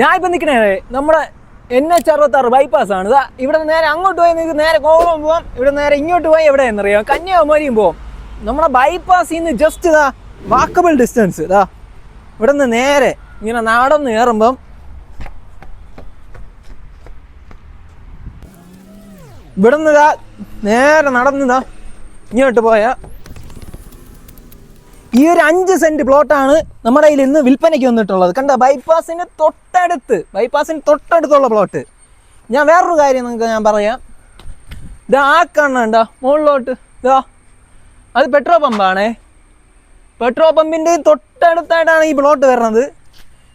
ഞാൻ ഇപ്പം നിൽക്കണേ നമ്മുടെ എൻ എച്ച് അറുപത്താറ് ബൈപ്പാസ് ആണ്. ഇതാ ഇവിടെ നേരെ അങ്ങോട്ട് പോയി നിങ്ങൾക്ക് നേരെ കോവളം പോവാം ഇവിടെ നേരെ ഇങ്ങോട്ട് പോയി എവിടെ എന്നറിയാം കന്യാകുമാരിയും പോവാം. നമ്മുടെ ബൈപ്പാസിൽ നിന്ന് ജസ്റ്റ് ഇതാ വാക്കബിൾ ഡിസ്റ്റൻസ് ഇതാ ഇവിടെ നിന്ന് നേരെ ഇങ്ങനെ നടന്ന് കയറുമ്പം ഇവിടെ നിന്ന് ഇതാ നേരെ നടന്നതാ ഇങ്ങോട്ട് പോയാ ഈ ഒരു അഞ്ച് സെന്റ് പ്ലോട്ടാണ് നമ്മുടെ കയ്യിൽ ഇന്ന് വിൽപ്പനയ്ക്ക് വന്നിട്ടുള്ളത്. കണ്ട? ബൈപ്പാസിന് തൊട്ടടുത്ത് ബൈപ്പാസിന് തൊട്ടടുത്തുള്ള പ്ലോട്ട് ഞാൻ വേറൊരു കാര്യം നിങ്ങൾക്ക് ഞാൻ പറയാം. ഇത് ആ കണ്ണണ്ട മുകളിലോട്ട്. ഇതാ അത് പെട്രോൾ പമ്പാണേ പെട്രോൾ പമ്പിന്റെ തൊട്ടടുത്തായിട്ടാണ് ഈ പ്ലോട്ട് വരുന്നത്.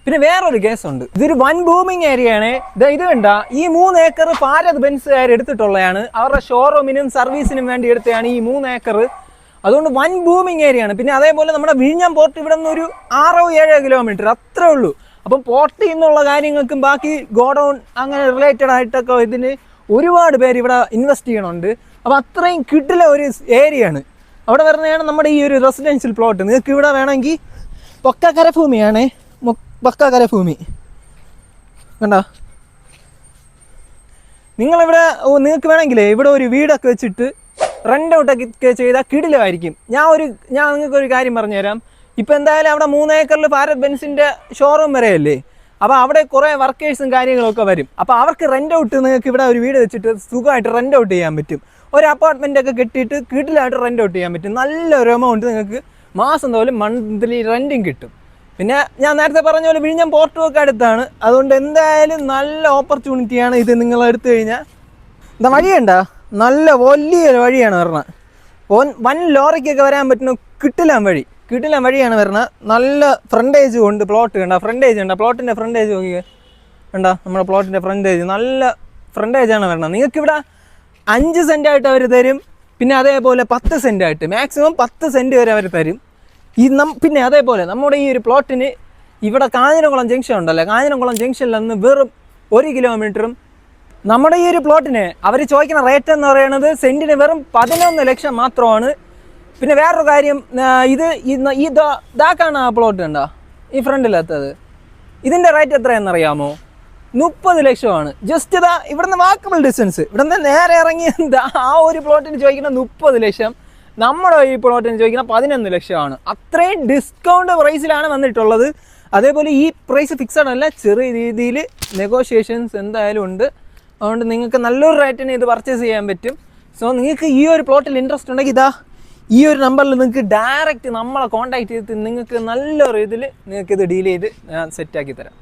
പിന്നെ വേറൊരു കേസുണ്ട്. ഇതൊരു വൻ ബൂമിങ് ഏരിയയാണ് ഇതാ ഇത് കണ്ട? ഈ മൂന്ന് ഏക്കർ ഭാരത് ബെൻസുകാർ എടുത്തിട്ടുള്ളതാണ്. അവരുടെ ഷോറൂമിനും സർവീസിനും വേണ്ടി എടുത്തതാണ് ഈ മൂന്ന് ഏക്കർ അതുകൊണ്ട് വൻ ബൂമിങ് ഏരിയയാണ് പിന്നെ അതേപോലെ നമ്മുടെ വിഴിഞ്ഞം പോർട്ട് ഇവിടെ നിന്ന് ഒരു ആറോ ഏഴോ കിലോമീറ്റർ അത്രേ ഉള്ളൂ. അപ്പം പോർട്ടിൽ നിന്നുള്ള കാര്യങ്ങൾക്കും ബാക്കി ഗോഡൗൺ അങ്ങനെ റിലേറ്റഡ് ആയിട്ടൊക്കെ ഇതിന് ഒരുപാട് പേര് ഇവിടെ ഇൻവെസ്റ്റ് ചെയ്യണുണ്ട്. അപ്പോൾ അത്രയും കിട്ടില്ല ഒരു ഏരിയയാണ് അവിടെ വരുന്നതാണ് നമ്മുടെ ഈ ഒരു റെസിഡൻഷ്യൽ പ്ലോട്ട് നിങ്ങൾക്ക് ഇവിടെ വേണമെങ്കിൽ പൊക്കക്കര ഭൂമിയാണ്. പൊക്കക്കര ഭൂമി. കണ്ടോ? നിങ്ങളിവിടെ നിങ്ങൾക്ക് വേണമെങ്കിലേ ഇവിടെ ഒരു വീടൊക്കെ വെച്ചിട്ട് റെന്റ് ഔട്ടൊക്കെ ചെയ്താൽ കിടിലമായിരിക്കും. ഞാൻ ഒരു ഞാൻ നിങ്ങൾക്ക് ഒരു കാര്യം പറഞ്ഞുതരാം. ഇപ്പം എന്തായാലും അവിടെ മൂന്ന് ഏക്കറിൽ ഭാരത് ബെൻസിന്റെ ഷോറൂം വരെയല്ലേ? അപ്പോൾ അവിടെ കുറേ വർക്കേഴ്സും കാര്യങ്ങളൊക്കെ വരും. അപ്പോൾ അവർക്ക് റെന്റ് ഔട്ട് നിങ്ങൾക്ക് ഇവിടെ ഒരു വീട് വെച്ചിട്ട് സുഖമായിട്ട് റെന്റ് ഔട്ട് ചെയ്യാൻ പറ്റും. ഒരു അപ്പാർട്ട്മെന്റ് ഒക്കെ കെട്ടിയിട്ട് കിടിലായിട്ട് റെന്റ് ഔട്ട് ചെയ്യാൻ പറ്റും. നല്ലൊരു എമൗണ്ട് നിങ്ങൾക്ക് മാസം തോലും മന്ത്ലി റെന്റും കിട്ടും. പിന്നെ ഞാൻ നേരത്തെ പറഞ്ഞ പോലെ വിഴിഞ്ഞം പോർട്ടും അടുത്താണ്. അതുകൊണ്ട് എന്തായാലും നല്ല ഓപ്പർച്യൂണിറ്റിയാണ് ഇത് നിങ്ങൾ എടുത്തു കഴിഞ്ഞാൽ എന്താ വഴിയുണ്ട? നല്ല വലിയൊരു വഴിയാണ് വരണത് ഓൻ വൻ ലോറിക്കൊക്കെ വരാൻ പറ്റുന്ന കിട്ടിലാൻ വഴി. കിട്ടിലാൻ വഴിയാണ് വരുന്നത് നല്ല ഫ്രണ്ടേജ് ഉണ്ട് പ്ലോട്ട് കണ്ട ഫ്രണ്ടേജ് ഉണ്ട് പ്ലോട്ടിന്റെ ഫ്രണ്ടേജ് നോക്കിയേ കണ്ട? നമ്മുടെ പ്ലോട്ടിന്റെ ഫ്രണ്ടേജ് നല്ല ഫ്രണ്ടേജാണ് വരണത് നിങ്ങൾക്ക് ഇവിടെ അഞ്ച് സെന്റായിട്ട് അവർ തരും. പിന്നെ അതേപോലെ പത്ത് സെന്റായിട്ട് മാക്സിമം പത്ത് സെന്റ് വരെ അവർ തരും. ഈ നം പിന്നെ അതേപോലെ നമ്മുടെ ഈ ഒരു പ്ലോട്ടിന് ഇവിടെ കാഞ്ഞിരംകുളം ജംഗ്ഷൻ ഉണ്ടല്ലോ? കാഞ്ഞിരംകുളം ജംഗ്ഷനിൽ നിന്ന് വെറും ഒരു കിലോമീറ്ററും നമ്മുടെ ഈ ഒരു പ്ലോട്ടിന് അവർ ചോദിക്കുന്ന റേറ്റ് എന്ന് പറയുന്നത് സെന്റിന് വെറും പതിനൊന്ന് ലക്ഷം മാത്രമാണ്. പിന്നെ വേറൊരു കാര്യം ഇത് ഈ ഇതാക്കാണ് ആ പ്ലോട്ട് ഉണ്ടോ ഈ ഫ്രണ്ടിലെത്തത്. ഇതിന്റെ റേറ്റ് എത്രയാണെന്നറിയാമോ മുപ്പത് ലക്ഷമാണ്. ജസ്റ്റ് ഇതാ ഇവിടുന്ന് വാക്കബിൾ ഡിസ്റ്റൻസ് ഇവിടുന്ന് നേരെ ഇറങ്ങി ആ ഒരു പ്ലോട്ടിന് ചോദിക്കുന്ന മുപ്പത് ലക്ഷം നമ്മുടെ ഈ പ്ലോട്ടിന് ചോദിക്കുന്ന പതിനൊന്ന് ലക്ഷമാണ്. അത്രയും ഡിസ്കൗണ്ട് പ്രൈസിലാണ് വന്നിട്ടുള്ളത്. അതേപോലെ ഈ പ്രൈസ് ഫിക്സഡ് അല്ല ചെറിയ രീതിയിൽ നെഗോഷിയേഷൻസ് എന്തായാലും ഉണ്ട്. അതുകൊണ്ട് നിങ്ങൾക്ക് നല്ലൊരു റേറ്റിന് ഇത് പർച്ചേസ് ചെയ്യാൻ പറ്റും. സോ നിങ്ങൾക്ക് ഈ ഒരു പ്ലോട്ടിൽ ഇൻട്രസ്റ്റ് ഉണ്ടെങ്കിൽ ഇതാ ഈ ഒരു നമ്പറിൽ നിങ്ങൾക്ക് ഡയറക്റ്റ് നമ്മളെ കോൺടാക്ട് ചെയ്തിട്ട് നിങ്ങൾക്ക് നല്ലൊരു ഇതിൽ നിങ്ങൾക്ക് ഇത് ഡീൽ ചെയ്ത് ഞാൻ സെറ്റാക്കി തരാം.